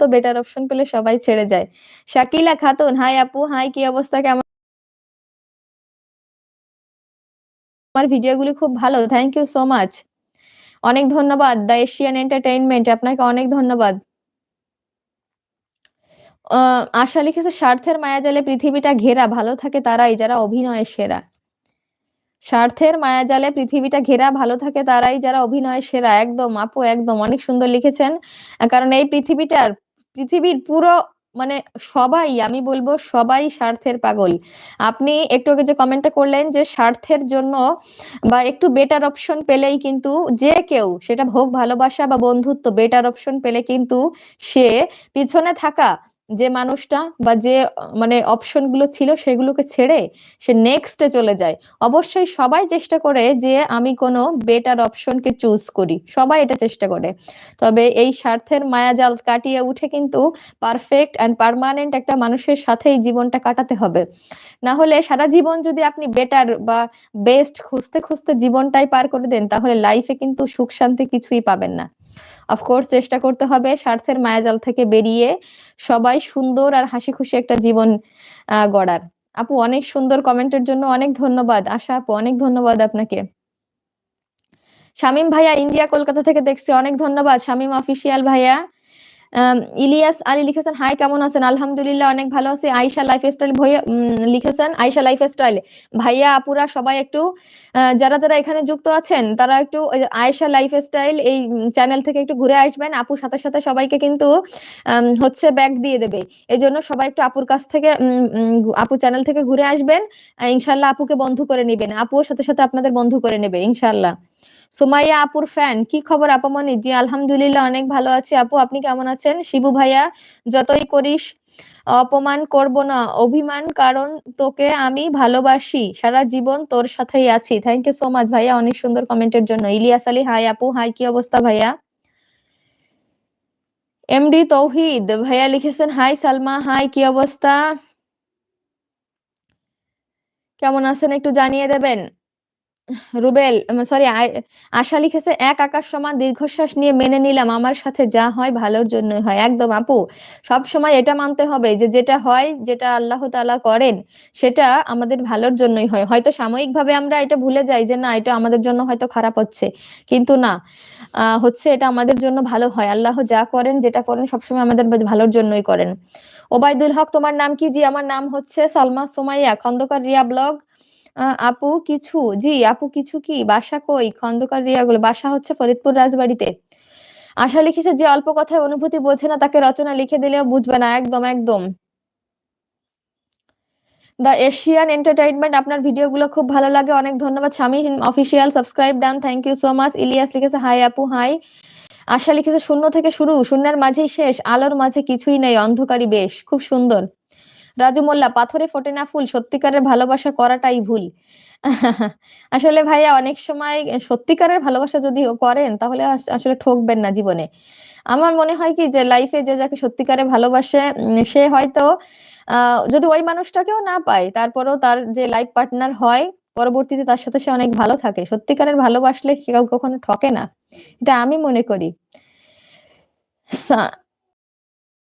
বন্ধুত্ব better option পেলে সবাই ছেড়ে যায়। শাকিলা খাতুন, হাই আপু, হাই, কি অবস্থা? কেমন? আমার ভিডিওগুলি খুব ভালো থ্যাংক ইউ সো মাচ অনেক ধন্যবাদ দ্য এশিয়ান এন্টারটেইনমেন্ট আপনাকে অনেক ধন্যবাদ। আশা লিখেছে, স্বার্থের মায়াজালে পৃথিবীটা ঘেরা, ভালো থাকে তারাই যারা অভিনয়ে সেরা। স্বার্থের মায়াজালে পৃথিবীটা ঘেরা, ভালো থাকে তারাই যারা অভিনয়ে সেরা। একদম, আপু, একদম, অনেক সুন্দর লিখেছেন। কারণ এই পৃথিবীটার পৃথিবীর পুরো মানে সবাই, আমি বলব সবাই স্বার্থের পাগল। আপনি একটু আগে যে কমেন্টটা করলেন যে স্বার্থের জন্য বা একটু বেটার অপশন পেলেই কিন্তু যে কেউ, সেটা ভোগ, ভালোবাসা বা বন্ধুত্ব বেটার অপশন পেলে কিন্তু সে পিছনে থাকা যে মানুষটা বা যে মানে অপশনগুলো ছিল সেগুলোকে ছেড়ে সে নেক্সটে চলে যায়। অবশ্যই সবাই চেষ্টা করে যে আমি কোনো বেটার অপশনকে চুজ করি। সবাই এটা চেষ্টা করে। তবে এই স্বার্থের মায়াজাল কাটিয়ে উঠে কিন্তু পারফেক্ট অ্যান্ড পার্মানেন্ট একটা মানুষের সাথেই জীবনটা কাটাতে হবে। না হলে সারা জীবন যদি আপনি বেটার বা বেস্ট খুঁজতে খুঁজতে জীবনটাই পার করে দেন, তাহলে লাইফে কিন্তু সুখ শান্তি কিছুই পাবেন না। অফকোর্স চেষ্টা করতে হবে স্বার্থের মায়াজাল থেকে বেরিয়ে সবাই সুন্দর আর হাসি খুশি একটা জীবন গড়ার। আপু, অনেক সুন্দর কমেন্টের জন্য অনেক ধন্যবাদ। আশা, আপু, অনেক ধন্যবাদ আপনাকে। শামীম ভাইয়া, ইন্ডিয়া, কলকাতা থেকে দেখছি, অনেক ধন্যবাদ। শামীম অফিসিয়াল ভাইয়া। ইলিয়াস আলী লিখেছেন, হাই, কেমন আছেন? আলহামদুলিল্লাহ, অনেক ভালো আছি। আয়শা লাইফস্টাইল ভাইয়া লিখেছেন লিখেছেন লাইফ স্টাইল ভাইয়া, আপুরা সবাই একটু যারা যারা এখানে যুক্ত আছেন, তারা একটু, ওই যে আয়েশা লাইফস্টাইল এই চ্যানেল থেকে একটু ঘুরে আসবেন। আপুর সাথে সাথে সবাইকে কিন্তু হচ্ছে ব্যাগ দিয়ে দেবে। এই জন্য সবাই একটু আপুর কাছ থেকে আপু চ্যানেল থেকে ঘুরে আসবেন। ইনশাল্লাহ আপুকে বন্ধু করে নেবেন। আপুর সাথে সাথে আপনাদের বন্ধু করে নেবে, ইনশাল্লাহ। সুমাইয়া আপুর ফ্যান কি খবর আপামনি জি, আলহামদুলিল্লাহ, অনেক ভালো আছি। আপু, আপনি কেমন আছেন? শিবু ভাইয়া, যতই করিস, অপমান করব না। অভিমান, কারণ তোকে আমি ভালোবাসি। সারা জীবন তোর সাথেই আছি। থ্যাংক ইউ সো মাচ ভাইয়া, অনেক সুন্দর কমেন্টের জন্য। ইলিয়াস আলী হাই আপু হাই কি অবস্থা ভাইয়া? এমডি তৌহিদ, ভাইয়া লিখেছেন হাই সালমা হাই কি অবস্থা? কেমন আছেন একটু জানিয়ে দেবেন? রুবেল সরি আশা লিখেছে, এক আকাশ সমান দীর্ঘশ্বাস নিয়ে মেনে নিলাম, আমার সাথে যা হয় ভালোর জন্যই হয়। একদম আপু, সব সময় এটা মানতে হবে যে, যেটা হয়, যেটা আল্লাহ তাআলা করেন, সেটা আমাদের ভালোর জন্যই হয়। হয়তো সাময়িকভাবে আমরা এটা ভুলে যাই যে, না, এটা আমাদের জন্য হয়তো খারাপ হচ্ছে, কিন্তু না হচ্ছে এটা আমাদের জন্য ভালো হয়। আল্লাহ যা করেন, যেটা করেন সবসময় আমাদের ভালোর জন্যই করেন। ওবায়দুল হক, তোমার নাম কি? জি, আমার নাম হচ্ছে সালমা সুমাইয়া, খন্দকার রিয়া ব্লগ। আপু কিছু? জি, আপু কিছু কি? বাসা কই? খন্দকার রিয়াগুলো, বাসা হচ্ছে ফরিদপুর রাজবাড়িতে। আশা লিখেছে যে অল্প কথায় অনুভূতি বোঝে না, তাকে রচনা লিখে দিলেও বুঝবে না। একদম একদম। দ্য এশিয়ান এন্টারটেইনমেন্ট, আপনার ভিডিওগুলো খুব ভালো লাগে। অনেক ধন্যবাদ। স্বামী, official, subscribe done. Thank you so much Ilias লিখেছে হাই আপু হাই আশা লিখেছে, শূন্য থেকে শুরু, শূন্যের মাঝেই শেষ। আলোর মাঝে কিছুই নেই, অন্ধকারই বেশ। খুব সুন্দর। রাজু মোল্লা পাথরে ফোটে না ফুল, সত্যিকারের ভালোবাসা করাটাই ভুল। আসলে ভাইয়া, অনেক সময় সত্যিকারের ভালোবাসা যদি করেন, তাহলে আসলে ঠকবেন না জীবনে। আমার মনে হয় কি যে লাইফে যে যাকে সত্যিকারে ভালোবাসে সে হয়তো যদি ওই মানুষটাকেও না পায়, তারপরেও তার যে লাইফ পার্টনার হয়, পরবর্তীতে তার সাথে সে অনেক ভালো থাকে। সত্যিকারের ভালোবাসলে কেউ কখনো ঠকে না। এটা আমি মনে করি।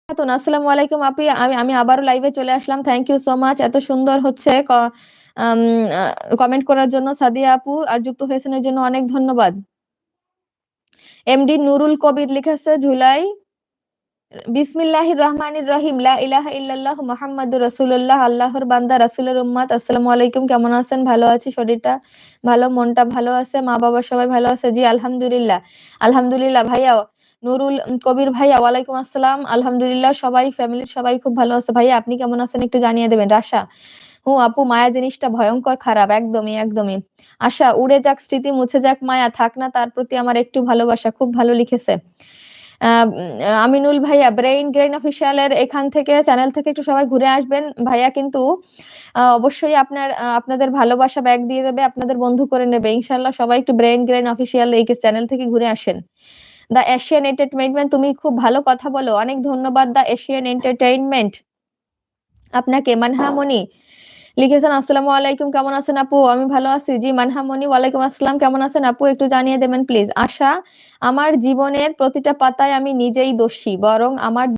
খাতুন আসসালামু আলাইকুম আপি। আমি আমি আবারও লাইভে চলে আসলাম। থ্যাংক ইউ সো মাচ এত সুন্দর হচ্ছে কমেন্ট করার জন্য সাদিয়া আপু আর যুক্ত জন্য অনেক ধন্যবাদ। এমডি নুরুল কবির লিখেছে ঝুলাই বিসমিল্লাহির রহমানির রহিম, লা ইলাহা ইল্লাল্লাহ মুহাম্মাদুর রাসূলুল্লাহ, আল্লাহর বান্দা, রাসূলের উম্মত, আসসালামু আলাইকুম, কেমন আছেন? ভালো আছি, শরীরটা ভালো, মনটা ভালো আছে মা বাবা সবাই ভালো আছে? জি, আলহামদুলিল্লাহ। আলহামদুলিল্লাহ ভাইয়া নুরুল কবির ভাইয়া ওয়ালাইকুম আসসালাম। আলহামদুলিল্লাহ, সবাই ফ্যামিলির সবাই খুব ভালো আছে। ভাইয়া আপনি কেমন আছেন? একটু জানিয়ে দেবেন। রাশা, হু আপু, মায়া জিনিসটা ভয়ঙ্কর, খারাপ। একদমই একদমই। আশা, উড়ে যাক, স্মৃতি মুছে যাক, মায়া থাক না, তার প্রতি আমার একটু ভালোবাসা। খুব ভালো লিখেছে। আমিনুল ভাইয়া ব্রেইন গ্রেইন অফিসিয়ালের এখান থেকে চ্যানেল থেকে একটু সবাই ঘুরে আসবেন। ভাইয়া কিন্তু অবশ্যই আপনার আপনাদের ভালোবাসা ব্যাগ দিয়ে দেবে, আপনাদের বন্ধু করে নেবে। ইনশাল্লাহ সবাই একটু ব্রেইন গ্রেইন অফিসিয়াল এই চ্যানেল থেকে ঘুরে আসেন। দ্য এশিয়ান এন্টারটেইনমেন্ট তুমি খুব ভালো কথা বলো। অনেক ধন্যবাদ দ্য এশিয়ান এন্টারটেইনমেন্ট আপনাকে মানহামনি লিখেছেন, আসসালামু আলাইকুম, কেমন আছেন আপু? আমি ভালো আছি। জি মানহামনি ওয়ালাইকুম আসসালাম, কেমন আছেন আপু? একটু জানিয়ে দেবেন প্লিজ আশা, আমার জীবনের প্রতিটা পাতায় আমি নিজেই দোষী, বরং আমার